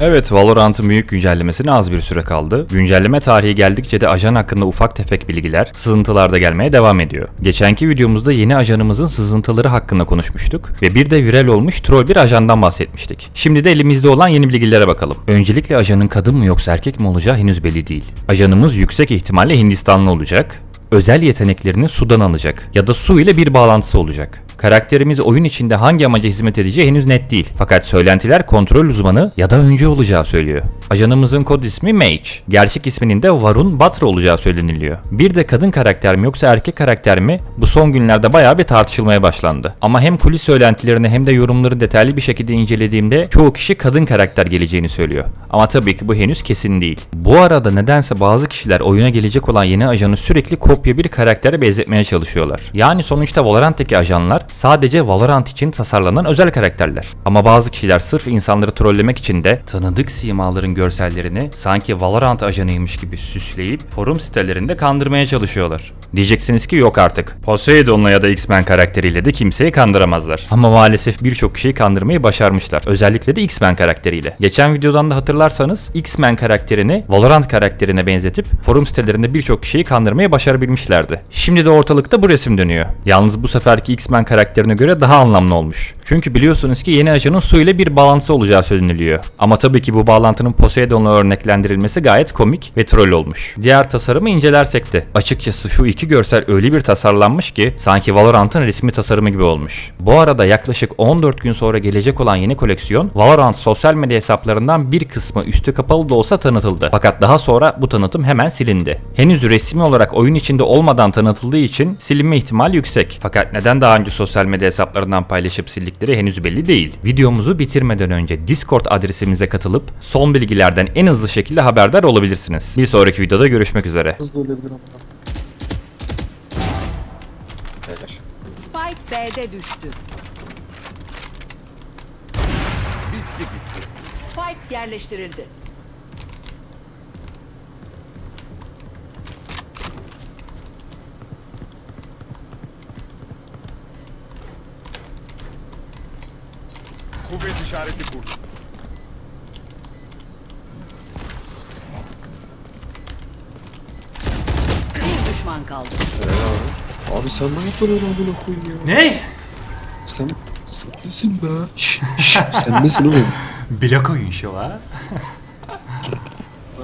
Evet, Valorant'ın büyük güncellemesine az bir süre kaldı. Güncelleme tarihi geldikçe de ajan hakkında ufak tefek bilgiler, sızıntılar da gelmeye devam ediyor. Geçenki videomuzda yeni ajanımızın sızıntıları hakkında konuşmuştuk ve bir de viral olmuş troll bir ajandan bahsetmiştik. Şimdi de elimizde olan yeni bilgilere bakalım. Öncelikle ajanın kadın mı yoksa erkek mi olacağı henüz belli değil. Ajanımız yüksek ihtimalle Hindistanlı olacak. Özel yeteneklerini sudan alacak ya da su ile bir bağlantısı olacak. Karakterimiz oyun içinde hangi amaca hizmet edeceği henüz net değil. Fakat söylentiler kontrol uzmanı ya da öncü olacağı söylüyor. Ajanımızın kod ismi Mage. Gerçek isminin de Varun Batra olacağı söyleniliyor. Bir de kadın karakter mi yoksa erkek karakter mi bu son günlerde bayağı bir tartışılmaya başlandı. Ama hem kulis söylentilerini hem de yorumları detaylı bir şekilde incelediğimde çoğu kişi kadın karakter geleceğini söylüyor. Ama tabii ki bu henüz kesin değil. Bu arada nedense bazı kişiler oyuna gelecek olan yeni ajanı sürekli kopya bir karaktere benzetmeye çalışıyorlar. Yani sonuçta Valorant'taki ajanlar sadece Valorant için tasarlanan özel karakterler. Ama bazı kişiler sırf insanları trollemek için de tanıdık simaların görsellerini sanki Valorant ajanıymış gibi süsleyip forum sitelerinde kandırmaya çalışıyorlar. Diyeceksiniz ki yok artık. Poseidon'la ya da X-Men karakteriyle de kimseyi kandıramazlar. Ama maalesef birçok kişiyi kandırmayı başarmışlar. Özellikle de X-Men karakteriyle. Geçen videodan da hatırlarsanız X-Men karakterini Valorant karakterine benzetip forum sitelerinde birçok kişiyi kandırmayı başarabilmişlerdi. Şimdi de ortalıkta bu resim dönüyor. Yalnız bu seferki X-Men karakterine göre daha anlamlı olmuş. Çünkü biliyorsunuz ki yeni ajanın su ile bir bağlantısı olacağı söyleniliyor. Ama tabii ki bu bağlantının Poseidon'la örneklendirilmesi gayet komik ve troll olmuş. Diğer tasarımı incelersek de açıkçası şu iki görsel öyle bir tasarlanmış ki sanki Valorant'ın resmi tasarımı gibi olmuş. Bu arada yaklaşık 14 gün sonra gelecek olan yeni koleksiyon Valorant sosyal medya hesaplarından bir kısmı üstü kapalı da olsa tanıtıldı. Fakat daha sonra bu tanıtım hemen silindi. Henüz resmi olarak oyun içinde olmadan tanıtıldığı için silinme ihtimali yüksek. Fakat neden daha önce sosyal medya hesaplarından paylaşıp sildikleri henüz belli değil. Videomuzu bitirmeden önce Discord adresimize katılıp son bilgilerden en hızlı şekilde haberdar olabilirsiniz. Bir sonraki videoda görüşmek üzere. Hızlı ölebilir ama. Spike B'de düştü. Spike yerleştirildi. Kuvvet işareti kur. Bir düşman kaldı. Abi sen ne yapıyorsun amına koyayım ya? Ne? Sen sen nesin be? Sen nesin oğlum? Blok oyun şu ha.